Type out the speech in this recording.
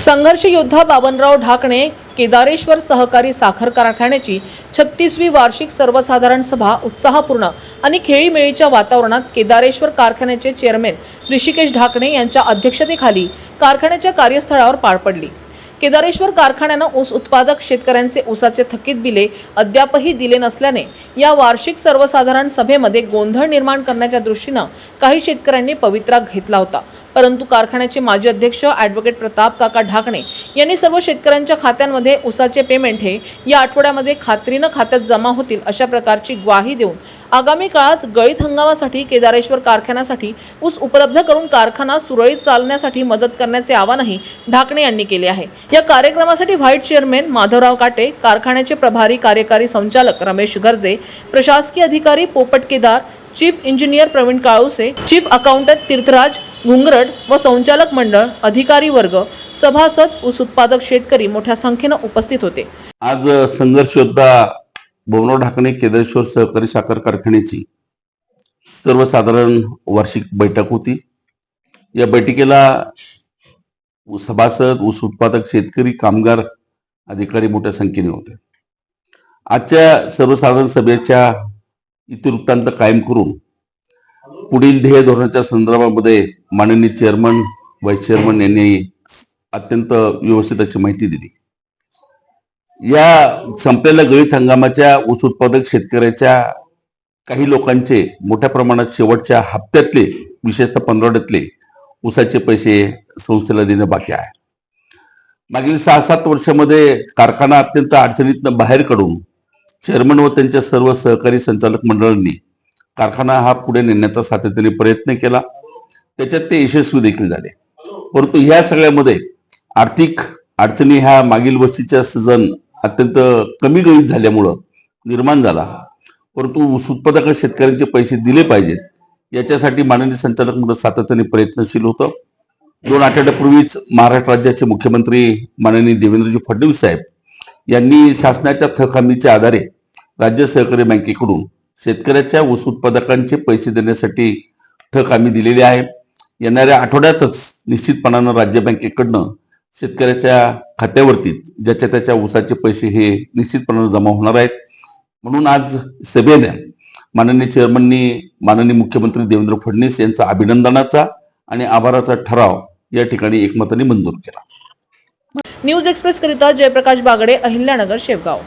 संघर्ष योद्धा बाबनराव ढाकणे केदारेश्वर सहकारी साखर कारखान्याची छत्तीसवी वार्षिक सर्वसाधारण सभा उत्साहपूर्ण आणि खेळीमेळीच्या वातावरणात केदारेश्वर कारखान्याचे चेअरमॅन ऋषिकेश ढाकणे यांच्या अध्यक्षतेखाली कारखान्याच्या कार्यस्थळावर पार पडली. केदारेश्वर कारखान्यानं ऊस उत्पादक शेतकऱ्यांचे ऊसाचे थकीत बिले अद्यापही दिले नसल्याने या वार्षिक सर्वसाधारण सभेमध्ये गोंधळ निर्माण करण्याच्या दृष्टीनं काही शेतकऱ्यांनी पवित्रा घेतला होता. परंतु कारखान्याचे माजी अध्यक्ष ॲडव्होकेट प्रताप काका ढाकणे यांनी सर्व शेतकऱ्यांच्या खात्यांमध्ये ऊसाचे पेमेंट हे या आठवड्यामध्ये खात्रीनं खात्यात जमा होतील अशा प्रकारची ग्वाही देऊन आगामी काळात गळीत हंगामासाठी केदारेश्वर कारखान्यासाठी ऊस उपलब्ध करून कारखाना सुरळीत चालण्यासाठी मदत करण्याचे आवाहनही ढाकणे यांनी केले आहे. या कार्यक्रमासाठी व्हाईट चेअरमॅन माधवराव काटे कारखान्याचे प्रभारी कार्यकारी संचालक रमेश गर्जे प्रशासकीय अधिकारी Popat Kedar chief engineer Pravin Kaluse chief accountant Tirthraj Ghungrad व संचालक मंडळ अधिकारी वर्ग सभासद ऊस उत्पादक शेतकरी मोठ्या संख्येनं उपस्थित होते. आज संघर्ष योद्धा बोमराव ढाकणे केदारेश्वर सहकारी साखर कारखान्याची सर्वसाधारण वार्षिक बैठक होती. या बैठकीला सभासद ऊस उत्पादक शेतकरी कामगार अधिकारी मोठ्या संख्येने होते. आजच्या सर्वसाधारण सभेच्या इतिवृत्तांत कायम करून पुढील ध्येय धोरणाच्या संदर्भामध्ये माननीय चेअरमन व्हाईस चेअरमन यांनी अत्यंत व्यवस्थित अशी माहिती दिली. या संपलेल्या गळीत हंगामाच्या ऊस उत्पादक शेतकऱ्याच्या काही लोकांचे मोठ्या प्रमाणात शेवटच्या हप्त्यातले विशेषतः पंधरवड्यातले ऊसाचे पैसे संस्थेला देणं बाकी आहे. मागील सहा सात वर्षामध्ये कारखाना अत्यंत अडचणीतनं बाहेर काढून चेअरमन व त्यांच्या सर्व सहकारी संचालक मंडळांनी कारखाना हा पुढे नेण्याचा सातत्याने प्रयत्न केला. त्याच्यात ते यशस्वी देखील झाले. परंतु ह्या सगळ्यामध्ये आर्थिक अडचणी ह्या मागील वर्षीच्या सीझन अत्यंत कमी गळीत झाल्यामुळं निर्माण झाला. परंतु ऊस उत्पादक शेतकऱ्यांचे पैसे दिले पाहिजेत. याच्यासाठी माननीय संचालक मंडळ सातत्याने प्रयत्नशील होतं. दोन आठवड्यापूर्वीच महाराष्ट्र राज्याचे मुख्यमंत्री माननीय देवेंद्रजी फडणवीस साहेब यांनी शासनाच्या थक हमीच्या आधारे राज्य सहकारी बँकेकडून शेतकऱ्याच्या ऊस उत्पादकांचे पैसे देण्यासाठी थक हमी दिलेली आहे. येणाऱ्या आठवड्यातच निश्चितपणानं राज्य बँकेकडनं शेतकऱ्याच्या खात्यावरती ज्याच्या त्याच्या ऊसाचे पैसे हे निश्चितपणानं जमा होणार आहेत. म्हणून आज सभेने माननीय चेअरमननी माननीय मुख्यमंत्री देवेंद्र फडणवीस यांचा अभिनंदनाचा आणि आभाराचा ठराव या ठिकाणी एकमताने मंजूर केला. न्यूज एक्सप्रेसकरिता जयप्रकाश बागडे अहिल्यानगर शेवगाव.